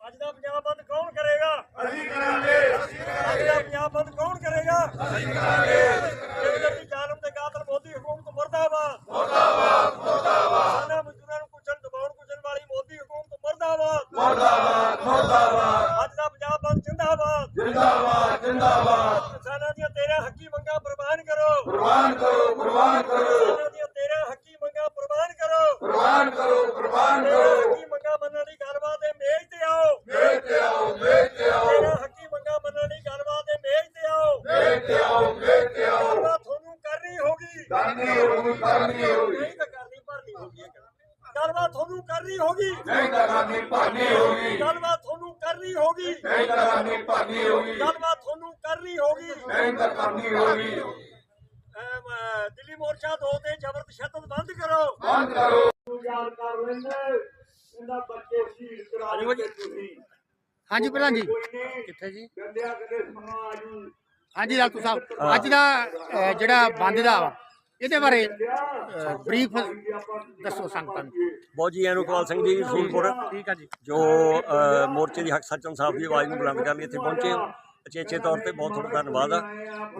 ਅੱਜ ਦਾ ਪੰਜਾਬ ਬੰਦ ਕੌਣ ਕਰੇਗਾ? ਅਸੀਂ ਕਰਾਂਗੇ। ਅੱਜ ਦਾ ਪੰਜਾਬ ਬੰਦ ਕੌਣ ਕਰੇਗਾ? ਅਸੀਂ ਕਰਾਂਗੇ। ਜਿਹੜੀ ਜ਼ਾਲਮ ਤੇ ਕਾਤਲ ਮੋਦੀ ਹਕੂਮਤ ਮਰਦਾਬਾਦ। ਮਰਦਾਬਾਦ ਮਰਦਾਬਾਦ। ਸਾਡਾ ਮਜ਼ਦੂਰਾਂ ਨੂੰ ਕੁਚਲ ਦਬਾਉਣ ਕੁਚਲ ਵਾਲੀ ਮੋਦੀ ਹਕੂਮਤ ਮਰਦਾਬਾਦ। ਮਰਦਾਬਾਦ ਮਰਦਾਬਾਦ। ਅੱਜ ਦਾ ਪੰਜਾਬ ਬੰਦ ਜਿੰਦਾਬਾਦ। ਜਿੰਦਾਬਾਦ ਜਿੰਦਾਬਾਦ। ਕਿਸਾਨਾਂ ਦੀਆਂ ਤੇਰੇ ਹੱਕੀ ਮੰਗਾਂ ਪ੍ਰਵਾਨ ਕਰੋ। ਪ੍ਰਵਾਨ ਕਰੋ ਪ੍ਰਵਾਨ ਕਰੋ। ਕਿਸਾਨਾਂ ਦੀਆਂ ਤੇਰੇ ਹੱਕੀ ਮੰਗਾਂ ਪ੍ਰਵਾਨ ਕਰੋ। ਪ੍ਰਵਾਨ ਕਰੋ ਪ੍ਰਵਾਨ ਕਰੋ ਹੱਕੀ ਮੰਗਾਂ ਮੰਨਣ ਦੀ ਗੱਲਬਾਤ ਦੇ ਮੇਜ਼ ਤੇ ਆਓ ਮੇਜ਼ ਤੇ ਆਓ ਮੇਜ਼ ਤੇ ਆਓ ਤੇਰਾ ਹੱਕੀ ਮੰਗਾਂ ਮੰਨਣ ਦੀ ਗੱਲਬਾਤ ਦੇ ਮੇਜ਼ ਤੇ ਆਓ ਮੇਜ਼ ਤੇ ਆਓ ਮੇਜ਼ ਤੇ ਆਓ ਗੱਲਬਾਤ ਤੁਹਾਨੂੰ ਕਰਨੀ ਹੋਗੀ ਕਰਨੀ ਹੋਗੀ ਕਰਨੀ ਹੋਗੀ ਨਹੀਂ ਤਾਂ ਕਰਨੀ ਭਰਨੀ ਹੋਗੀ ਇਹ ਗੱਲਬਾਤ ਤੁਹਾਨੂੰ ਕਰਨੀ ਹੋਗੀ ਨਹੀਂ ਤਾਂ ਕਰਨੀ ਭਾਨੀ ਹੋਗੀ ਗੱਲਬਾਤ ਤੁਹਾਨੂੰ ਕਰਨੀ ਹੋਗੀ ਨਹੀਂ ਤਾਂ ਕਰਨੀ ਭਾਨੀ ਹੋਗੀ ਗੱਲਬਾਤ ਤੁਹਾਨੂੰ ਕਰਨੀ ਹੋਗੀ ਨਹੀਂ ਤਾਂ ਕਰਨੀ ਹੋਗੀ ਅਮ, ਅਹ, ਦਿੱਲੀ ਮੋਰਚਾ ਦੋ ਤੇ ਜ਼ਬਰ ਤਸ਼ੱਦਦ ਬੰਦ ਕਰੋ। ਬੰਦ ਕਰੋ। ਯਾਦ ਕਰ ਲੈਂਦੇ ਇਹਦਾ ਬੱਚੇ ਸ਼ਹੀਦ ਕਰਾ ਦਿੱਤੇ ਤੁਸੀਂ ਹਾਂਜੀ ਪ੍ਰਧਾਨ ਜੀ। ਕਿੱਥੇ ਜੀ? ਸਮਾਜ। ਹਾਂਜੀ ਡਾਕਟਰ ਸਾਹਿਬ ਅੱਜ ਦਾ ਜਿਹੜਾ ਬੰਦ ਦਾ ਵਾ ਇਹਦੇ ਬਾਰੇ ਬਰੀਫ ਦੱਸੋ ਸੰਗਤਾਂ ਨੂੰ। ਬੌਜੀ ਅਨੁਕਵਾਲ ਸਿੰਘ ਜੀ ਰਸੂਲਪੁਰ ਠੀਕ ਆ ਜੀ। ਜੋ। ਅ, ਮੋਰਚੇ ਦੀ ਹੱਕ ਸੱਚ ਇਨਸਾਫ ਦੀ ਆਵਾਜ਼ ਨੂੰ ਬੁਲੰਦ ਕਰਨ ਲਈ ਇੱਥੇ ਪਹੁੰਚੇ ਹੋ। ਅਚੇਚੇ ਤੌਰ ਤੇ ਬਹੁਤ ਬਹੁਤ ਧੰਨਵਾਦ ਆ।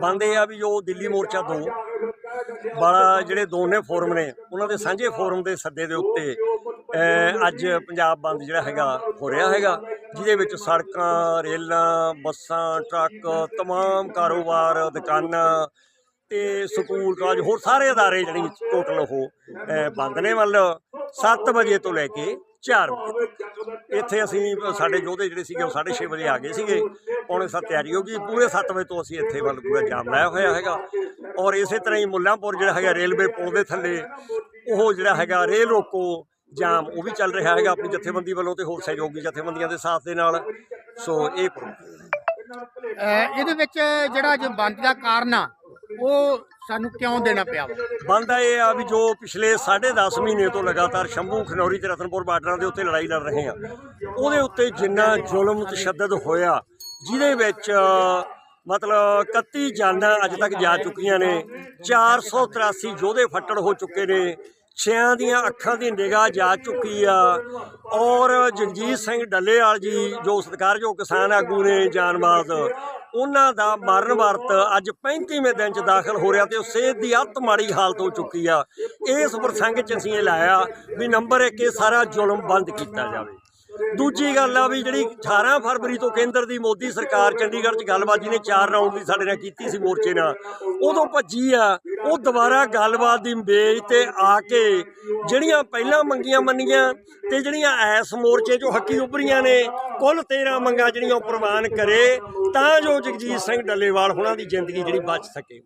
ਬੰਦ ਇਹ ਆ ਵੀ ਜੋ ਦਿੱਲੀ ਮੋਰਚਾ ਤੋਂ ਬੜਾ ਜਿਹੜੇ ਦੋਨੇ ਫੋਰਮ ਨੇ ਉਹਨਾਂ ਦੇ ਸਾਂਝੇ ਫੋਰਮ ਦੇ ਸੱਦੇ ਦੇ ਉੱਤੇ ਅ, ਅੱਜ ਪੰਜਾਬ ਬੰਦ ਜਿਹੜਾ ਹੈਗਾ ਹੋ ਰਿਹਾ ਹੈਗਾ ਜਿਹਦੇ ਵਿੱਚ ਸੜਕਾਂ ਰੇਲਾਂ ਬੱਸਾਂ ਟਰੱਕ ਤਮਾਮ ਕਾਰੋਬਾਰ ਦੁਕਾਨਾਂ ਤੇ ਸਕੂਲ ਕਾਲਜ ਹੋਰ ਸਾਰੇ ਅਦਾਰੇ ਜਿਹੜੀ ਟੋਟਲ ਉਹ ਬੰਦ ਨੇ ਮਤਲਬ 7 ਵਜੇ ਤੋਂ ਲੈ ਕੇ 4 ਵਜੇ ਇੱਥੇ ਅਸੀਂ ਸਾਡੇ ਯੋਧੇ ਜਿਹੜੇ ਸੀਗੇ ਉਹ 6:30 ਵਜੇ ਆ ਗਏ ਸੀਗੇ। ਹੁਣ ਸੱਤ ਤਿਆਰੀ ਹੋ ਗਈ। ਪੂਰੇ 7 ਵਜੇ ਤੋਂ ਅਸੀਂ ਇੱਥੇ ਵੱਲ ਪੂਰਾ ਜਾਮ ਲਾਇਆ ਹੋਇਆ ਹੈਗਾ। ਔਰ ਇਸੇ ਤਰ੍ਹਾਂ ਹੀ ਮੁੱਲਾਂਪੁਰ ਜਿਹੜਾ ਹੈਗਾ ਰੇਲਵੇ ਪੁਲ ਦੇ ਥੱਲੇ ਉਹ ਜਿਹੜਾ ਹੈਗਾ ਰੇਲ ਰੋਕੋ ਜਾਮ ਉਹ ਵੀ ਚੱਲ ਰਿਹਾ ਹੈਗਾ। ਆਪਣੀ ਜਥੇਬੰਦੀ ਵੱਲੋਂ ਤੇ ਹੋਰ ਸਹਿਯੋਗੀ ਜਥੇਬੰਦੀਆਂ ਦੇ ਸਾਥ ਦੇ ਨਾਲ। ਸੋ ਇਹ ਅਹ, ਇਹਦੇ ਵਿੱਚ ਜਿਹੜਾ ਜੋ ਬੰਦ ਦਾ ਕਾਰਨ ਆ ਉਹ ਸਾਨੂੰ ਕਿਉਂ ਦੇਣਾ ਪਿਆ ਵਾ? ਬਣਦਾ ਇਹ ਆ ਵੀ ਜੋ ਪਿਛਲੇ 10.5 ਮਹੀਨੇ ਤੋਂ ਲਗਾਤਾਰ ਸ਼ੰਭੂ, ਖਨੌਰੀ ਤੇ ਰਤਨਪੁਰ ਬਾਰਡਰਾਂ ਦੇ ਉੱਤੇ ਲੜਾਈ ਲੜ ਰਹੇ ਆ। ਉਹਦੇ ਉੱਤੇ ਜਿੰਨਾ ਜ਼ੁਲਮ ਤਸ਼ੱਦਦ ਹੋਇਆ, ਜਿਹਦੇ ਵਿੱਚ ਮਤਲਬ 31 ਜਾਨਾਂ ਅੱਜ ਤੱਕ ਜਾ ਚੁੱਕੀਆਂ ਨੇ 483 ਯੋਧੇ ਫੱਟੜ ਹੋ ਚੁੱਕੇ ਨੇ ਛਿਆਂ ਦੀਆਂ ਅੱਖਾਂ ਦੀ ਨਿਗਾਹ ਜਾ ਚੁੱਕੀ ਆ। ਔਰ ਜਗਜੀਤ ਸਿੰਘ ਡੱਲੇਵਾਲ ਜੀ, ਜੋ ਸਤਿਕਾਰਯੋਗ ਕਿਸਾਨ ਆਗੂ ਨੇ ਜਾਨਬਾਜ਼ ਉਹਨਾਂ ਦਾ ਮਰਨ ਵਰਤ ਅੱਜ 35ਵੇਂ ਦਿਨ ਚ ਦਾਖਲ ਹੋ ਰਿਹਾ ਤੇ ਉਹ ਸਿਹਤ ਦੀ ਅੱਤ ਮਾੜੀ ਹਾਲਤ ਹੋ ਚੁੱਕੀ ਆ। ਇਸ ਪ੍ਰਸੰਗ ਚ ਅਸੀਂ ਇਹ ਲਾਇਆ ਵੀ ਨੰਬਰ 1 ਇਹ ਸਾਰਾ ਜ਼ੁਲਮ ਬੰਦ ਕੀਤਾ ਜਾਵੇ। ਦੂਜੀ ਗੱਲ ਆ ਵੀ ਜਿਹੜੀ 18 ਫਰਵਰੀ ਤੋਂ ਕੇਂਦਰ ਦੀ ਮੋਦੀ ਸਰਕਾਰ ਚੰਡੀਗੜ੍ਹ 'ਚ ਗੱਲਬਾਤ ਜਿਹਨੇ ਚਾਰ ਰਾਉਂਡ ਦੀ ਸਾਡੇ ਨਾਲ ਕੀਤੀ ਸੀ ਮੋਰਚੇ ਨਾਲ ਉਦੋਂ ਭੱਜੀ ਆ ਉਹ ਦੁਬਾਰਾ ਗੱਲਬਾਤ ਦੀ ਮੇਜ਼ ਤੇ ਆ ਕੇ ਜਿਹੜੀਆਂ ਪਹਿਲਾਂ ਮੰਗੀਆਂ ਮੰਨੀਆਂ ਤੇ ਜਿਹੜੀਆਂ ਐਸ ਮੋਰਚੇ 'ਚੋਂ ਹੱਕੀ ਉੱਭਰੀਆਂ ਨੇ ਕੁੱਲ 13 ਮੰਗਾਂ ਜਿਹੜੀਆਂ ਉਹ ਪ੍ਰਵਾਨ ਕਰੇ ਤਾਂ ਜੋ ਜਗਜੀਤ ਸਿੰਘ ਡੱਲੇਵਾਲ ਹੁਣਾਂ ਦੀ ਜ਼ਿੰਦਗੀ ਜਿਹੜੀ ਬਚ ਸਕੇ।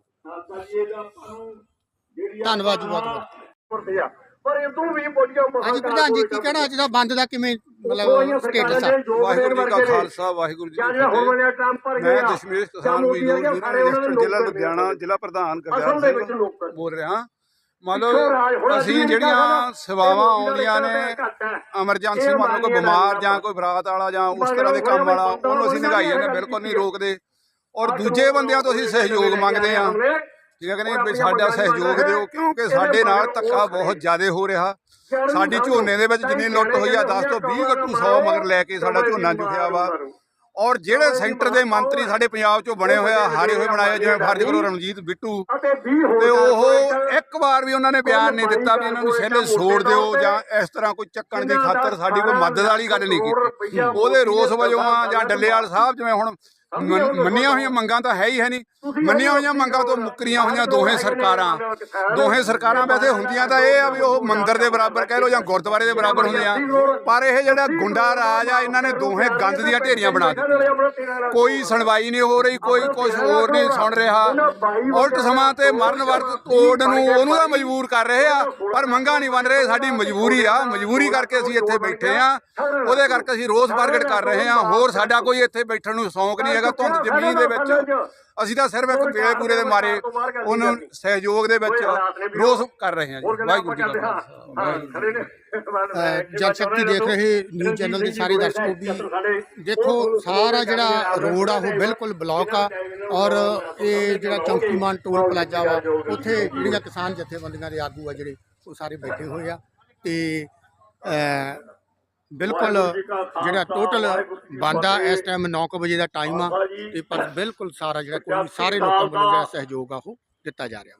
ਧੰਨਵਾਦ ਜੀ ਬਹੁਤ ਬਹੁਤ ਪਰ ਇਹ ਤੋਂ ਵੀ ਬੋਲੀਆਂ ਹਾਂਜੀ ਪ੍ਰਧਾਨ ਜੀ ਕੀ ਕਹਿਣਾ ਅੱਜ ਦਾ ਬੰਦ ਦਾ ਕਿਵੇਂ ਮਤਲਬ ਸਟੇਟਸ ਆ ਵਾਹਿਗੁਰੂ ਜੀ ਕਾ ਖਾਲਸਾ ਵਾਹਿਗੁਰੂ ਜੀ ਕੀ ਫਤਿਹ। ਵਾਲਿਆ ਟਰੰਪ ਪਰ ਮੈਂ ਦਸ਼ਮੇਸ਼ ਕਿਸਾਨ ਮਜ਼ਦੂਰ ਯੂਨੀਅਨ ਰਜਿਸਟਰ ਜ਼ਿਲ੍ਹਾ ਲੁਧਿਆਣਾ ਜ਼ਿਲ੍ਹਾ ਪ੍ਰਧਾਨ ਵਿੱਚ ਸਿੰਘ ਬੋਲ ਰਿਹਾ। ਮੰਨ ਲਓ ਅਸੀਂ ਜਿਹੜੀਆਂ ਸੇਵਾਵਾਂ ਆਉਂਦੀਆਂ ਨੇ। ਐਮਰਜੈਂਸੀ ਮੰਨ ਲਓ ਕੋਈ ਬਿਮਾਰ ਜਾਂ ਕੋਈ ਬਰਾਤ ਵਾਲਾ ਜਾਂ ਉਸ ਤਰ੍ਹਾਂ ਦੇ ਕੰਮ ਵਾਲਾ ਉਹਨੂੰ ਅਸੀਂ ਨਿਗਾਈ ਜਾਂਦੇ ਬਿਲਕੁਲ ਨਹੀਂ ਰੋਕਦੇ। ਔਰ ਦੂਜੇ ਬੰਦਿਆਂ ਤੋਂ ਅਸੀਂ ਸਹਿਯੋਗ ਮੰਗਦੇ ਆ ਠੀਕ ਹੈ ਕਿ ਨਹੀਂ ਵੀ ਸਾਡਾ ਸਹਿਯੋਗ ਦਿਓ ਕਿਉਂਕਿ ਸਾਡੇ ਨਾਲ ਧੱਕਾ ਬਹੁਤ ਜ਼ਿਆਦਾ ਹੋ ਰਿਹਾ। ਸਾਡੀ ਝੋਨੇ ਦੇ ਵਿੱਚ ਜਿੰਨੀ ਲੁੱਟ ਹੋਈ ਆ 10 ਤੋਂ 20 ਗੱਟੂ 100 ਮਗਰ ਲੈ ਕੇ ਸਾਡਾ ਝੋਨਾ ਚੁੱਕਿਆ ਵਾ। ਔਰ ਜਿਹੜੇ ਸੈਂਟਰ ਦੇ ਮੰਤਰੀ ਸਾਡੇ ਪੰਜਾਬ ਚੋਂ ਬਣੇ ਹੋਏ ਆ ਹਾਰੇ ਹੋਏ ਬਣਾਏ ਜਿਵੇਂ ਫਰਜ਼ ਕਰੋ ਰਣਜੀਤ ਬਿੱਟੂ। ਅਤੇ 20 ਹੋ ਤੇ ਉਹ ਇੱਕ ਵਾਰ ਵੀ ਉਹਨਾਂ ਨੇ ਬਿਆਨ ਨਹੀਂ ਦਿੱਤਾ ਵੀ ਇਹਨਾਂ ਨੂੰ ਛੇਲੇ ਛੋੜ ਦਿਓ ਜਾਂ ਇਸ ਤਰ੍ਹਾਂ ਕੋਈ ਚੱਕਣ ਦੀ ਖਾਤਰ ਸਾਡੀ ਕੋਈ ਮਦਦ ਵਾਲੀ ਗੱਲ ਨਹੀਂ ਕੀਤੀ। ਉਹਦੇ ਰੋਸ ਵਜੋਂ ਆ ਜਾਂ ਡੱਲੇਵਾਲ ਸਾਹਿਬ ਜਿਵੇਂ ਹੁਣ ਮੰਨ- ਮੰਨੀਆਂ ਹੋਈਆਂ ਮੰਗਾਂ ਤਾਂ ਹੈ ਹੀ ਹੈ ਨਹੀਂ ਮੰਨੀਆਂ ਹੋਈਆਂ ਮੰਗਾਂ ਤੋਂ ਮੁੱਕਰੀਆਂ ਹੋਈਆਂ ਦੋਹੇ ਸਰਕਾਰਾਂ। ਦੋਹੇ ਸਰਕਾਰਾਂ ਵੈਸੇ ਹੁੰਦੀਆਂ ਤਾਂ ਇਹ ਆ ਵੀ ਉਹ ਮੰਦਿਰ ਦੇ ਬਰਾਬਰ ਕਹਿ ਲਓ ਜਾਂ ਗੁਰਦੁਆਰੇ ਦੇ ਬਰਾਬਰ ਹੁੰਦੀਆਂ। ਪਰ ਇਹ ਜਿਹੜਾ ਗੁੰਡਾ ਰਾਜ ਆ ਇਹਨਾਂ ਨੇ ਦੋਹੇ ਗੰਦ ਦੀਆਂ ਢੇਰੀਆਂ ਬਣਾ ਦਿੱਤੀਆਂ। ਕੋਈ ਸੁਣਵਾਈ ਨਹੀਂ ਹੋ ਰਹੀ ਕੋਈ ਕੁਝ ਹੋਰ ਨਹੀਂ ਸੁਣ ਰਿਹਾ। ਉਲਟ ਸਮਾਂ ਤੇ ਮਰਨ ਵਰਤ ਕੋਡ ਨੂੰ ਉਹਨੂੰ ਤਾਂ ਮਜਬੂਰ ਕਰ ਰਹੇ ਆ ਪਰ ਮੰਗਾ ਨਹੀਂ ਬਣ ਰਹੇ ਸਾਡੀ ਮਜਬੂਰੀ ਆ ਮਜਬੂਰੀ ਕਰਕੇ ਅਸੀਂ ਇੱਥੇ ਬੈਠੇ ਆ ਉਹਦੇ ਕਰਕੇ ਅਸੀਂ ਰੋਸ ਪ੍ਰਗਟ ਕਰ ਰਹੇ ਆ। ਹੋਰ ਸਾਡਾ ਕੋਈ ਇੱਥੇ ਬੈਠਣ ਨੂੰ ਸ਼ੌਂਕ ਨਹੀਂ ਹੈਗਾ ਧੁੰਦ ਜ਼ਮੀਨ ਦੇ ਵਿੱਚ ਅਸੀਂ ਤਾਂ ਸਿਰਫ ਇੱਕ ਪੇੜੇ ਪੂਰੇ ਦੇ ਮਾਰੇ ਉਹਨਾਂ ਸਹਿਯੋਗ ਦੇ ਵਿੱਚ ਰੋਸ ਕਰ ਰਹੇ ਆ ਜੀ। ਵਾਹਿਗੁਰੂ ਜੀ ਕਾ ਖਾਲਸਾ। ਜਨ ਸ਼ਕਤੀ ਦੇਖ ਰਹੇ ਨਿਊਜ਼ ਚੈਨਲ ਦੇ ਸਾਰੇ ਦਰਸ਼ਕੋ ਵੀ ਦੇਖੋ ਸਾਰਾ ਜਿਹੜਾ ਰੋਡ ਆ ਉਹ ਬਿਲਕੁਲ ਬਲੌਕ ਆ। ਔਰ ਇਹ ਜਿਹੜਾ ਚੌਂਕੀਮਾਨ ਟੋਲ ਪਲਾਜ਼ਾ ਵਾ ਉੱਥੇ ਜਿਹੜੀਆਂ ਕਿਸਾਨ ਜਥੇਬੰਦੀਆਂ ਦੇ ਆਗੂ ਆ ਜਿਹੜੇ ਉਹ ਸਾਰੇ ਬੈਠੇ ਹੋਏ ਆ। ਤੇ ਅਹ ਬਿਲਕੁਲ ਜਿਹੜਾ ਟੋਟਲ ਬੰਦਾ ਇਸ ਟਾਈਮ 9:00 ਵਜੇ ਦਾ ਟਾਈਮ ਆ ਤੇ ਪਰ ਬਿਲਕੁਲ ਸਾਰਾ ਜਿਹੜਾ ਕੋਈ ਸਾਰੇ ਲੋਕਾਂ ਵੱਲੋਂ ਜਿਹੜਾ ਸਹਿਯੋਗ ਆ ਉਹ ਦਿੱਤਾ ਜਾ ਰਿਹਾ।